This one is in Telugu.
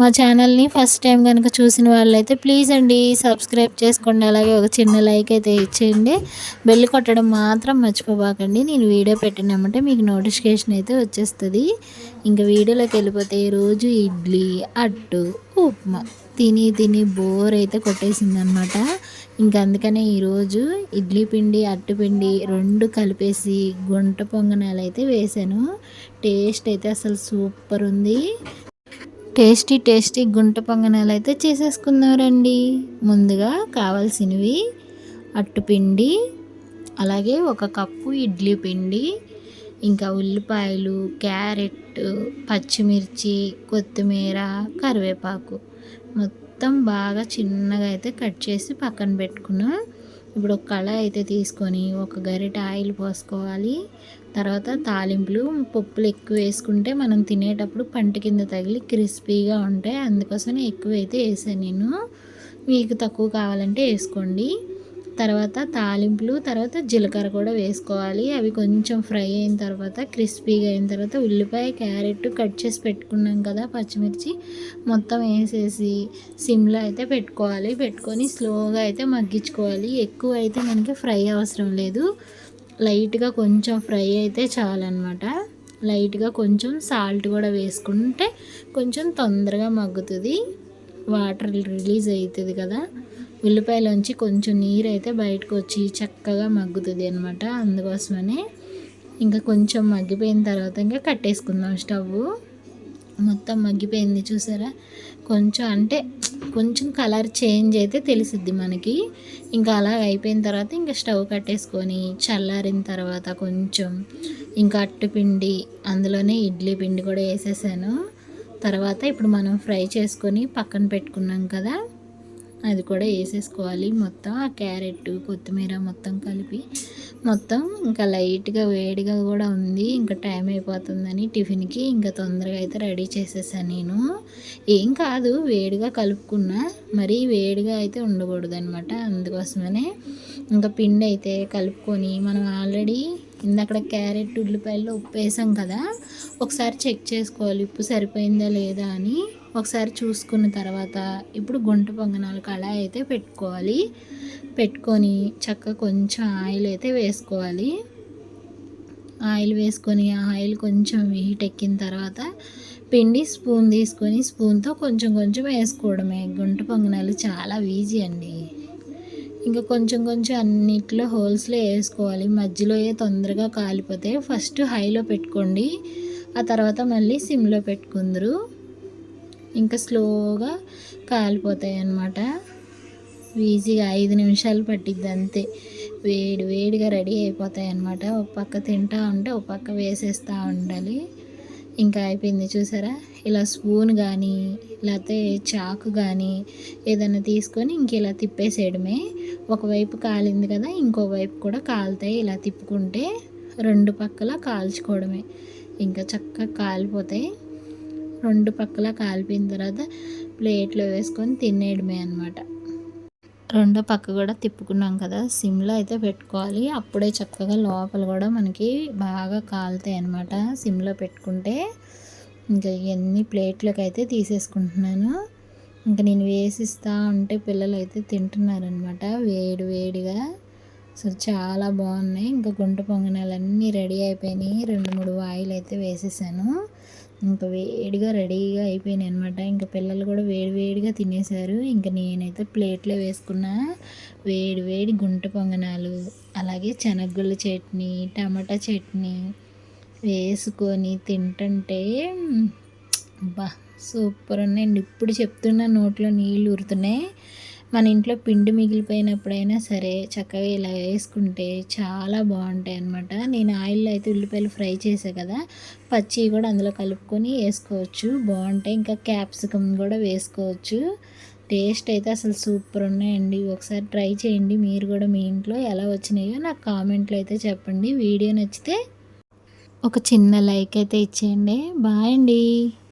మా ఛానల్ని ఫస్ట్ టైం కనుక చూసిన వాళ్ళైతే ప్లీజ్ అండి సబ్స్క్రైబ్ చేసుకోండి. అలాగే ఒక చిన్న లైక్ అయితే ఇచ్చేయండి. బెల్ కొట్టడం మాత్రం మర్చిపోబాకండి. నేను వీడియో పెట్టినామంటే మీకు నోటిఫికేషన్ అయితే వచ్చేస్తుంది. ఇంకా వీడియోలోకి వెళ్ళిపోతే రోజు ఇడ్లీ అట్టు ఉప్మా. తిని తిని బోర్ అయితే కొట్టేసిందనమాట ఇంకా అందుకనే ఈరోజు ఇడ్లీ పిండి అట్టుపిండి రెండు కలిపేసి గుంట పొంగనాలు అయితే వేసాను. టేస్ట్ అయితే అసలు సూపర్ ఉంది. టేస్టీ టేస్టీ గుంట పొంగనాలు అయితే చేసేసుకున్నారండి. ముందుగా కావాల్సినవి అట్టుపిండి అలాగే ఒక కప్పు ఇడ్లీ పిండి ఇంకా ఉల్లిపాయలు క్యారెట్ పచ్చిమిర్చి కొత్తిమీర కరివేపాకు. మొత్తం బాగా చిన్నగా అయితే కట్ చేసి పక్కన పెట్టుకున్నాం. ఇప్పుడు ఒక కళ అయితే తీసుకొని ఒక గరిట ఆయిల్ పోసుకోవాలి. తర్వాత తాలింపులు పప్పులు ఎక్కువ వేసుకుంటే మనం తినేటప్పుడు పంట కింద తగిలి క్రిస్పీగా ఉంటాయి. అందుకోసం ఎక్కువ అయితే వేసాను నేను. మీకు తక్కువ కావాలంటే వేసుకోండి. తర్వాత తాలింపులు తర్వాత జీలకర్ర కూడా వేసుకోవాలి. అవి కొంచెం ఫ్రై అయిన తర్వాత క్రిస్పీగా అయిన తర్వాత ఉల్లిపాయ క్యారెట్ కట్ చేసి పెట్టుకున్నాం కదా పచ్చిమిర్చి మొత్తం వేసేసి సిమ్లో అయితే పెట్టుకోవాలి. పెట్టుకొని స్లోగా అయితే మగ్గించుకోవాలి. ఎక్కువ అయితే మనకి ఫ్రై అవసరం లేదు. లైట్గా కొంచెం ఫ్రై అయితే చాలన్నమాట. లైట్గా కొంచెం సాల్ట్ కూడా వేసుకుంటే కొంచెం తొందరగా మగ్గుతుంది. వాటర్ రిలీజ్ అవుతుంది కదా. ఉల్లిపాయలోంచి కొంచెం నీరు అయితే బయటకు వచ్చి చక్కగా మగ్గుతుంది అనమాట అందుకోసమనే ఇంకా కొంచెం మగ్గిపోయిన తర్వాత ఇంకా కట్టేసుకుందాం స్టవ్ మొత్తం మగ్గిపోయింది చూసారా? కొంచెం అంటే కొంచెం కలర్ చేంజ్ అయితే తెలిసిద్ది మనకి. ఇంకా అలా అయిపోయిన తర్వాత ఇంకా స్టవ్ కట్టేసుకొని చల్లారిన తర్వాత కొంచెం ఇంకా అట్టుపిండి అందులోనే ఇడ్లీ పిండి కూడా వేసేసాను. తర్వాత ఇప్పుడు మనం ఫ్రై చేసుకొని పక్కన పెట్టుకున్నాం కదా? అది కూడా వేసేసుకోవాలి. మొత్తం ఆ క్యారెట్ కొత్తిమీర మొత్తం కలిపి. మొత్తం ఇంకా లైట్గా వేడిగా కూడా ఉంది. ఇంకా టైం అయిపోతుందని టిఫిన్కి ఇంకా తొందరగా అయితే రెడీ చేసేసాను నేను. ఏం కాదు వేడిగా కలుపుకున్నా. మరీ వేడిగా అయితే ఉండకూడదు అనమాట అందుకోసమనే ఇంకా పిండి అయితే కలుపుకొని మనం ఆల్రెడీ ఇందక్కడ క్యారెట్ ఉల్లిపాయల్లో ఉప్పు వేసాం కదా ఒకసారి చెక్ చేసుకోవాలి ఉప్పు సరిపోయిందా లేదా అని. ఒకసారి చూసుకున్న తర్వాత ఇప్పుడు గుంట పొంగనాలు అలా అయితే పెట్టుకోవాలి. పెట్టుకొని చక్కగా కొంచెం ఆయిల్ అయితే వేసుకోవాలి. ఆయిల్ వేసుకొని ఆయిల్ కొంచెం హీట్ ఎక్కిన తర్వాత పిండి స్పూన్ తీసుకొని స్పూన్తో కొంచెం కొంచెం వేసుకోవడమే. గుంట పొంగనాలు చాలా ఈజీ అండి. ఇంకా కొంచెం కొంచెం అన్నిట్లో హోల్స్లో వేసుకోవాలి. మధ్యలో ఏ తొందరగా కాలిపోతే ఫస్ట్ హైలో పెట్టుకోండి. ఆ తర్వాత మళ్ళీ సిమ్లో పెట్టుకుందరు. ఇంకా స్లోగా కాలిపోతాయి అన్నమాట. ఈజీగా ఐదు నిమిషాలు పట్టిద్ది అంతే. వేడి వేడిగా రెడీ అయిపోతాయి అన్నమాట. ఒక పక్క తింటా ఉంటే ఒక పక్క వేసేస్తూ ఉండాలి. ఇంకా అయిపోయింది చూసారా? ఇలా స్పూన్ కానీ లేకపోతే చాకు కానీ ఏదైనా తీసుకొని ఇంక ఇలా తిప్పేసేయడమే. ఒకవైపు కాలింది కదా ఇంకోవైపు కూడా కాలుతాయి. ఇలా తిప్పుకుంటే రెండు పక్కల కాల్చుకోవడమే. ఇంకా చక్కగా కాలిపోతాయి. రెండు పక్కల కాలిపోయిన తర్వాత ప్లేట్లో వేసుకొని తినేయడమే అనమాట రెండో పక్క కూడా తిప్పుకున్నాం కదా. సిమ్లో అయితే పెట్టుకోవాలి. అప్పుడే చక్కగా లోపల కూడా మనకి బాగా కాలుతాయి అనమాట సిమ్లో పెట్టుకుంటే ఇంకా ఇవన్నీ ప్లేట్లోకి అయితే తీసేసుకుంటున్నాను. ఇంకా నేను వేసిస్తా ఉంటే పిల్లలు అయితే తింటున్నారనమాట వేడి వేడిగా. సో చాలా బాగున్నాయి. ఇంకా గుంట పొంగనాలన్నీ రెడీ అయిపోయినాయి. రెండు మూడు వాయిల్ అయితే వేసేసాను. ఇంకా వేడిగా రెడీగా అయిపోయినాయి అనమాట ఇంకా పిల్లలు కూడా వేడి వేడిగా తినేశారు. ఇంకా నేనైతే ప్లేట్లో వేసుకున్న వేడి వేడి గుంట పొంగనాలు అలాగే శనగగుళ్ళ చట్నీ టమాటా చట్నీ వేసుకొని తింటుంటే బా సూపర్ ఉన్నాయండి. ఇప్పుడు చెప్తున్న నోట్లో నీళ్ళు ఊరుతున్నాయి. మన ఇంట్లో పిండి మిగిలిపోయినప్పుడైనా సరే చక్కగా ఇలా వేసుకుంటే చాలా బాగుంటాయి అనమాట నేను ఆయిల్లో అయితే ఉల్లిపాయలు ఫ్రై చేసా కదా పచ్చి కూడా అందులో కలుపుకొని వేసుకోవచ్చు. బాగుంటాయి. ఇంకా క్యాప్సికమ్ కూడా వేసుకోవచ్చు. టేస్ట్ అయితే అసలు సూపర్ ఉన్నాయండి. ఒకసారి ట్రై చేయండి. మీరు కూడా మీ ఇంట్లో ఎలా వచ్చినాయో నాకు కామెంట్లో అయితే చెప్పండి. వీడియో నచ్చితే ఒక చిన్న లైక్ అయితే ఇచ్చేయండి. బాయ్ అండి.